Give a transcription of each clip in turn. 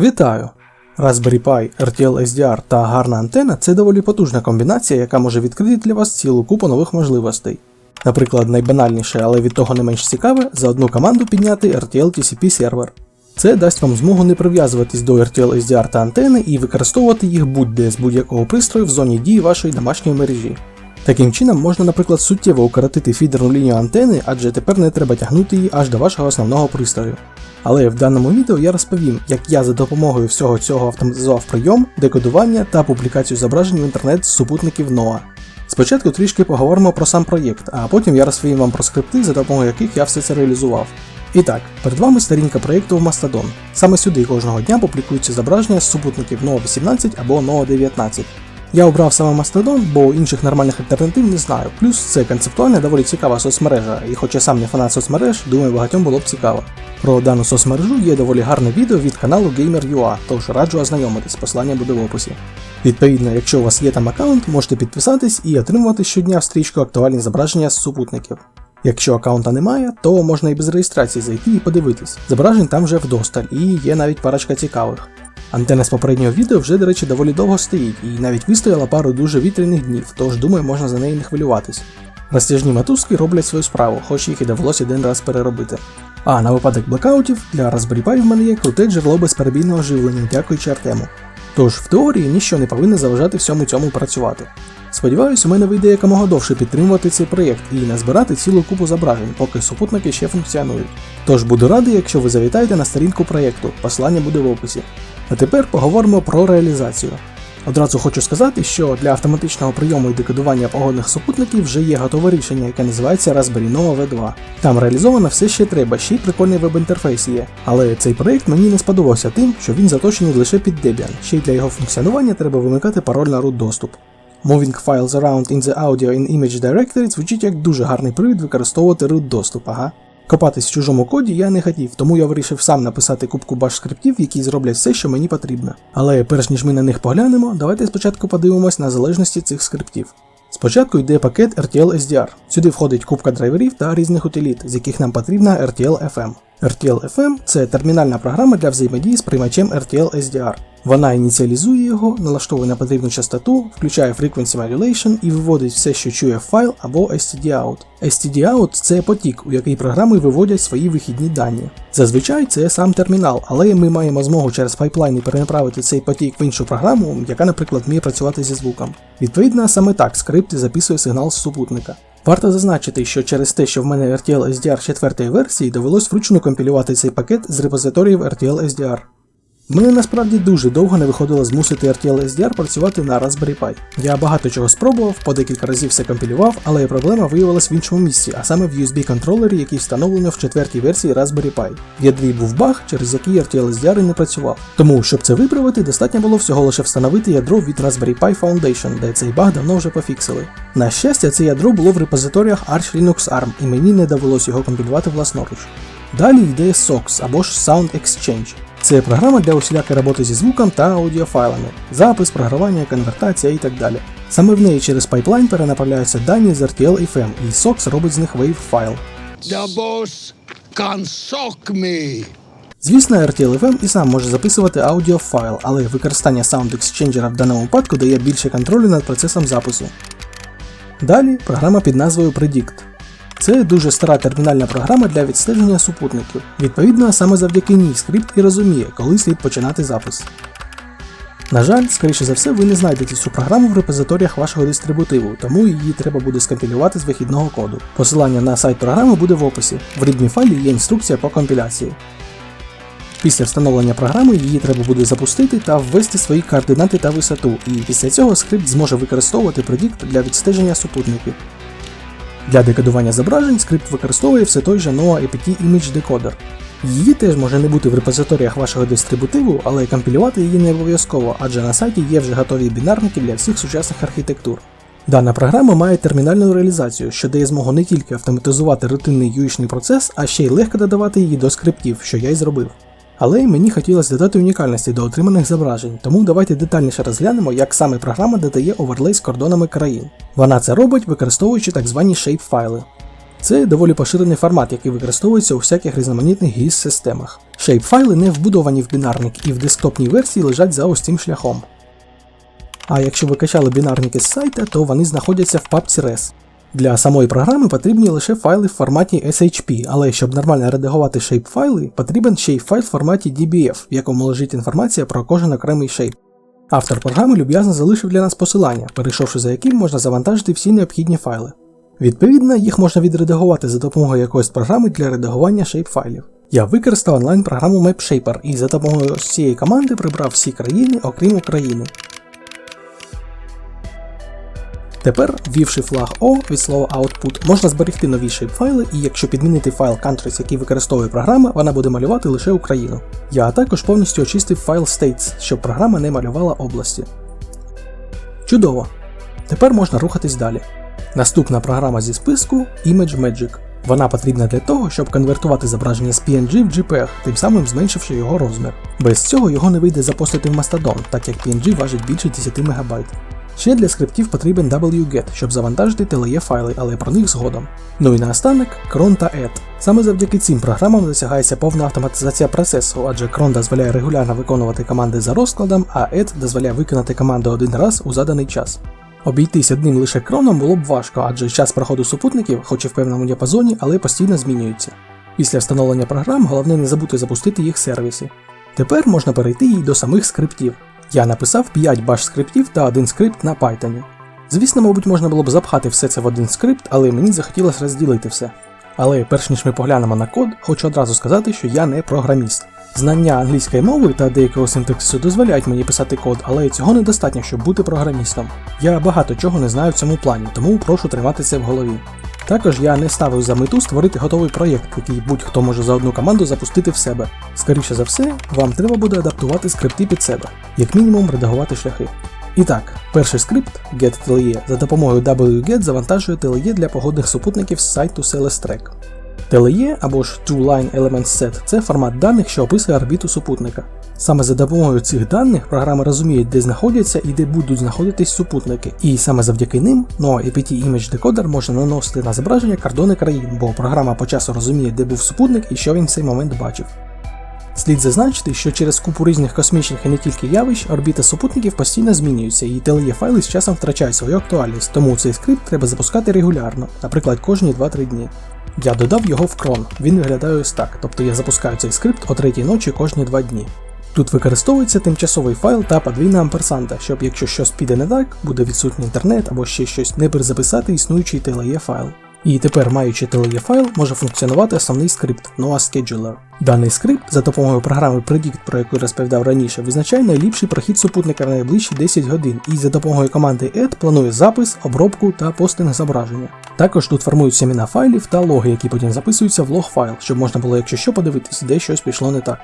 Вітаю! Raspberry Pi, RTL SDR та гарна антена це доволі потужна комбінація, яка може відкрити для вас цілу купу нових можливостей. Наприклад, найбанальніше, але від того не менш цікаве, за одну команду підняти RTL TCP сервер. Це дасть вам змогу не прив'язуватись до RTL SDR та антени і використовувати їх будь-де з будь-якого пристрою в зоні дії вашої домашньої мережі. Таким чином можна, наприклад, суттєво укоротити фідерну лінію антени, адже тепер не треба тягнути її аж до вашого основного пристрою. Але в даному відео я розповім, як я за допомогою всього цього автоматизував прийом, декодування та публікацію зображень в інтернет з супутників NOAA. Спочатку трішки поговоримо про сам проєкт, а потім я розповім вам про скрипти, за допомогою яких я все це реалізував. І так, перед вами сторінка проєкту в Mastodon. Саме сюди кожного дня публікуються зображення з супутників NOAA 18 або NOAA 19. Я обрав саме Mastodon, бо інших нормальних альтернатив не знаю. Плюс це концептуально доволі цікава соцмережа, і хоч я сам не фанат соцмереж, думаю, багатьом було б цікаво. Про дану соцмережу є доволі гарне відео від каналу Gamer.ua, тож раджу ознайомитись, посилання буде в описі. Відповідно, якщо у вас є там аккаунт, можете підписатись і отримувати щодня в стрічку актуальні зображення з супутників. Якщо аккаунта немає, то можна і без реєстрації зайти і подивитись. Зображень там вже вдосталь, і є навіть парочка цікавих. Антена з попереднього відео вже, до речі, доволі довго стоїть і навіть вистояла пару дуже вітряних днів, тож думаю, можна за неї не хвилюватись. Розтяжні мотузки роблять свою справу, хоч їх і довелося один раз переробити. А на випадок блекаутів для Raspberry Pi в мене є круте джерело безперебійного живлення, дякуючи Артему. Тож в теорії ніщо не повинно заважати всьому цьому працювати. Сподіваюсь, у мене вийде якомога довше підтримувати цей проєкт і назбирати цілу купу зображень, поки супутники ще функціонують. Тож буду радий, якщо ви завітаєте на сторінку проєкту, посилання буде в описі. А тепер поговоримо про реалізацію. Одразу хочу сказати, що для автоматичного прийому і декодування погодних супутників вже є готове рішення, яке називається Raspberry Nova V2. Там реалізовано все ще треба, ще й прикольний веб-інтерфейс є. Але цей проєкт мені не сподобався тим, що він заточений лише під Debian, ще й для його функціонування треба вимикати пароль на root доступ. Moving files around in the audio and image directory звучить як дуже гарний привід використовувати root доступ, ага. Копатись в чужому коді я не хотів, тому я вирішив сам написати кубку баш скриптів, які зроблять все, що мені потрібно. Але перш ніж ми на них поглянемо, давайте спочатку подивимось на залежності цих скриптів. Спочатку йде пакет RTL SDR. Сюди входить кубка драйверів та різних утиліт, з яких нам потрібна RTL FM. RTL FM це термінальна програма для взаємодії з приймачем RTL SDR. Вона ініціалізує його, налаштовує на потрібну частоту, включає Frequency Modulation і виводить все, що чує файл або STD-out. STD-out – це потік, у який програми виводять свої вихідні дані. Зазвичай це сам термінал, але ми маємо змогу через пайплайни перенаправити цей потік в іншу програму, яка, наприклад, вміє працювати зі звуком. Відповідно, саме так скрипт записує сигнал з супутника. Варто зазначити, що через те, що в мене RTL SDR 4 версії, довелось вручну компілювати цей пакет з репозиторіїв RTL SDR. Мене насправді дуже довго не виходило змусити RTL SDR працювати на Raspberry Pi. Я багато чого спробував, по декілька разів все компілював, але проблема виявилась в іншому місці, а саме в USB контролері, який встановлено в четвертій версії Raspberry Pi. В ядрі був баг, через який RTL SDR не працював. Тому, щоб це виправити, достатньо було всього лише встановити ядро від Raspberry Pi Foundation, де цей баг давно вже пофіксили. На щастя, це ядро було в репозиторіях Arch Linux ARM, і мені не довелось його компілювати власноруч. Далі йде SOX або ж Sound Exchange. Це програма для усілякої роботи зі звуком та аудіофайлами, запис, програвання, конвертація і так далі. Саме в неї через пайплайн перенаправляються дані з RTL FM, і SOX робить з них wave файл. Звісно, RTL FM і сам може записувати аудіофайл, але використання Sound Exchanger в даному випадку дає більше контролю над процесом запису. Далі програма під назвою Predict. Це дуже стара термінальна програма для відстеження супутників. Відповідно, саме завдяки ній скрипт і розуміє, коли слід починати запис. На жаль, скоріше за все, ви не знайдете цю програму в репозиторіях вашого дистрибутиву, тому її треба буде скомпілювати з вихідного коду. Посилання на сайт програми буде в описі. В рідній файлі є інструкція по компіляції. Після встановлення програми її треба буде запустити та ввести свої координати та висоту, і після цього скрипт зможе використовувати предикт для відстеження супутників. Для декодування зображень скрипт використовує все той же NOAA APT Image Decoder. Її теж може не бути в репозиторіях вашого дистрибутиву, але компілювати її не обов'язково, адже на сайті є вже готові бінарники для всіх сучасних архітектур. Дана програма має термінальну реалізацію, що дає змогу не тільки автоматизувати рутинний юїчний процес, а ще й легко додавати її до скриптів, що я й зробив. Але й мені хотілося додати унікальності до отриманих зображень, тому давайте детальніше розглянемо, як саме програма додає оверлей з кордонами країн. Вона це робить, використовуючи так звані shape файли. Це доволі поширений формат, який використовується у всяких різноманітних GIS-системах. Shape-файли не вбудовані в бінарник і в десктопній версії лежать за ось цим шляхом. А якщо ви качали бінарники з сайта, то вони знаходяться в папці res. Для самої програми потрібні лише файли в форматі SHP, але щоб нормально редагувати shape-файли, потрібен ще й файл в форматі DBF, в якому лежить інформація про кожен окремий shape. Автор програми люб'язно залишив для нас посилання, перейшовши за яким можна завантажити всі необхідні файли. Відповідно, їх можна відредагувати за допомогою якоїсь програми для редагування shape-файлів. Я використав онлайн-програму MapShaper і за допомогою цієї команди прибрав всі країни, окрім України. Тепер, ввівши флаг O від слова output, можна зберегти нові shape-файли, і якщо підмінити файл countries, який використовує програма, вона буде малювати лише Україну. Я також повністю очистив файл states, щоб програма не малювала області. Чудово! Тепер можна рухатись далі. Наступна програма зі списку Image Magic. Вона потрібна для того, щоб конвертувати зображення з PNG в JPEG, тим самим зменшивши його розмір. Без цього його не вийде запостити в Mastodon, так як PNG важить більше 10 МБ. Ще для скриптів потрібен wget, щоб завантажити TLE файли, але про них згодом. Ну і наостанок cron та add. Саме завдяки цим програмам досягається повна автоматизація процесу, адже cron дозволяє регулярно виконувати команди за розкладом, а add дозволяє виконати команду один раз у заданий час. Обійтись одним лише кроном було б важко, адже час проходу супутників, хоч і в певному діапазоні, але постійно змінюється. Після встановлення програм головне не забути запустити їх сервіси. Тепер можна перейти і до самих скриптів. Я написав 5 баш скриптів та один скрипт на Python. Звісно, мабуть, можна було б запхати все це в один скрипт, але мені захотілося розділити все. Але перш ніж ми поглянемо на код, хочу одразу сказати, що я не програміст. Знання англійської мови та деякого синтаксису дозволяють мені писати код, але цього недостатньо, щоб бути програмістом. Я багато чого не знаю в цьому плані, тому прошу тримати це в голові. Також я не ставив за мету створити готовий проєкт, який будь-хто може за одну команду запустити в себе. Скоріше за все, вам треба буде адаптувати скрипти під себе, як мінімум редагувати шляхи. І так, перший скрипт getTLE за допомогою wget завантажує TLE для погодних супутників з сайту Celesтрek. TLE або ж True Line Element Set це формат даних, що описує орбіту супутника. Саме за допомогою цих даних програма розуміє, де знаходяться і де будуть знаходитись супутники, і саме завдяки ним NOAA APT Image Decoder може наносити на зображення кордони країн, бо програма по часу розуміє, де був супутник і що він в цей момент бачив. Слід зазначити, що через купу різних космічних і не тільки явищ орбіта супутників постійно змінюється, і TLE файли з часом втрачають свою актуальність, тому цей скрипт треба запускати регулярно, наприклад, кожні 2-3 дні. Я додав його в крон, він виглядає ось так, тобто я запускаю цей скрипт о 3 ночі кожні 2 дні. Тут використовується тимчасовий файл та подвійна амперсанта, щоб якщо щось піде не так, буде відсутній інтернет або ще щось, не перезаписати існуючий TLE файл. І тепер, маючи TLE файл, може функціонувати основний скрипт NOAA Scheduler. Даний скрипт за допомогою програми Predict, про яку розповідав раніше, визначає найліпший прохід супутника на найближчі 10 годин і за допомогою команди add планує запис, обробку та постинг зображення. Також тут формуються імена файлів та логи, які потім записуються в лог файл, щоб можна було, якщо що, подивитись, де щось пішло не так.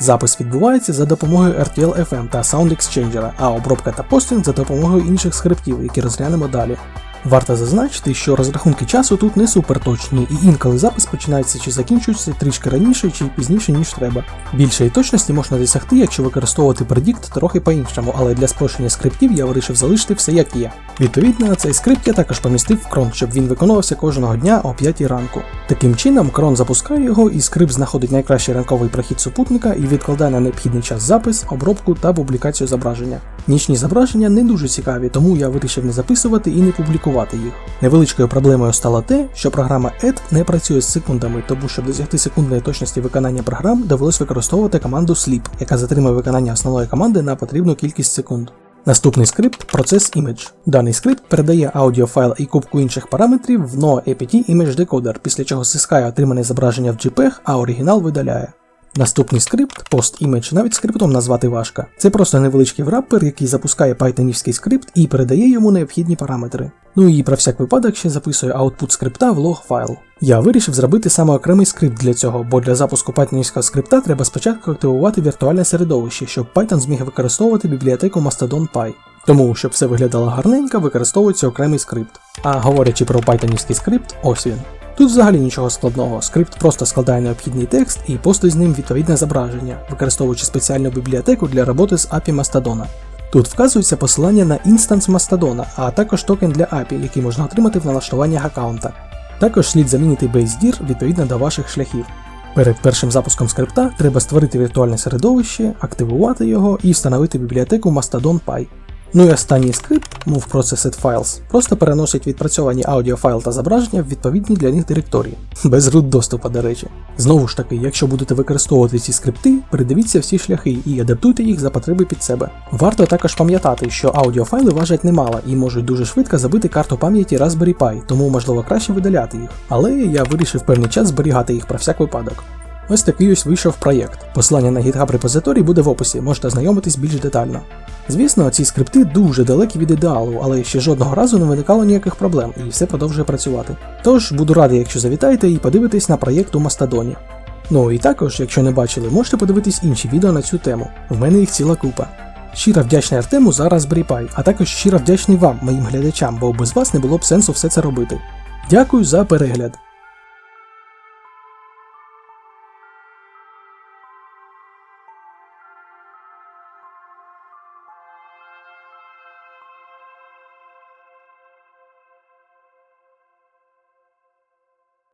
Запис відбувається за допомогою RTL FM та Sound Exchanger, а обробка та постінг за допомогою інших скриптів, які розглянемо далі. Варто зазначити, що розрахунки часу тут не суперточні, і інколи запис починається чи закінчується трішки раніше чи пізніше, ніж треба. Більшої точності можна досягти, якщо використовувати Predict трохи по-іншому, але для спрощення скриптів я вирішив залишити все як є. Відповідно, цей скрипт я також помістив в крон, щоб він виконувався кожного дня о 5 ранку. Таким чином, крон запускає його, і скрипт знаходить найкращий ранковий прохід супутника і відкладає на необхідний час запис, обробку та публікацію зображення. Нічні зображення не дуже цікаві, тому я вирішив не записувати і не публікувати їх. Невеличкою проблемою стало те, що програма Add не працює з секундами, тому щоб досягти секундної точності виконання програм, довелось використовувати команду Sleep, яка затримує виконання основної команди на потрібну кількість секунд. Наступний скрипт процес Image. Даний скрипт передає аудіофайл і кубку інших параметрів в NOAA APT Image Decoder, після чого стискає отримане зображення в JPEG, а оригінал видаляє. Наступний скрипт PostImage навіть скриптом назвати важко. Це просто невеличкий враппер, який запускає пайтонівський скрипт і передає йому необхідні параметри. Ну і про всяк випадок ще записує output скрипта в лог файл. Я вирішив зробити саме окремий скрипт для цього, бо для запуску пайтонівського скрипта треба спочатку активувати віртуальне середовище, щоб Python зміг використовувати бібліотеку Mastodon Py. Тому, щоб все виглядало гарненько, використовується окремий скрипт. А говорячи про пайтонівський скрипт, ось він. Тут взагалі нічого складного, скрипт просто складає необхідний текст і постить з ним відповідне зображення, використовуючи спеціальну бібліотеку для роботи з API Mastodon. Тут вказується посилання на інстанс Mastodon, а також токен для API, який можна отримати в налаштуваннях аккаунта. Також слід замінити BaseDir відповідно до ваших шляхів. Перед першим запуском скрипта треба створити віртуальне середовище, активувати його і встановити бібліотеку Mastodon Py. Ну і останній скрипт, Move Processed Files, просто переносить відпрацьовані аудіофайл та зображення в відповідні для них директорії, без root доступу, до речі. Знову ж таки, якщо будете використовувати ці скрипти, передивіться всі шляхи і адаптуйте їх за потреби під себе. Варто також пам'ятати, що аудіофайли важать немало і можуть дуже швидко забити карту пам'яті Raspberry Pi, тому можливо краще видаляти їх. Але я вирішив певний час зберігати їх про всяк випадок. Ось такий ось вийшов проєкт. Посилання на GitHub репозиторій буде в описі, можете ознайомитись більш детально. Звісно, ці скрипти дуже далекі від ідеалу, але ще жодного разу не виникало ніяких проблем і все продовжує працювати. Тож буду радий, якщо завітаєте і подивитесь на проєкт у Мастодоні. Ну і також, якщо не бачили, можете подивитись інші відео на цю тему. В мене їх ціла купа. Щиро вдячний Артему за Raspberry Pi, а також щиро вдячний вам, моїм глядачам, бо без вас не було б сенсу все це робити. Дякую за перегляд.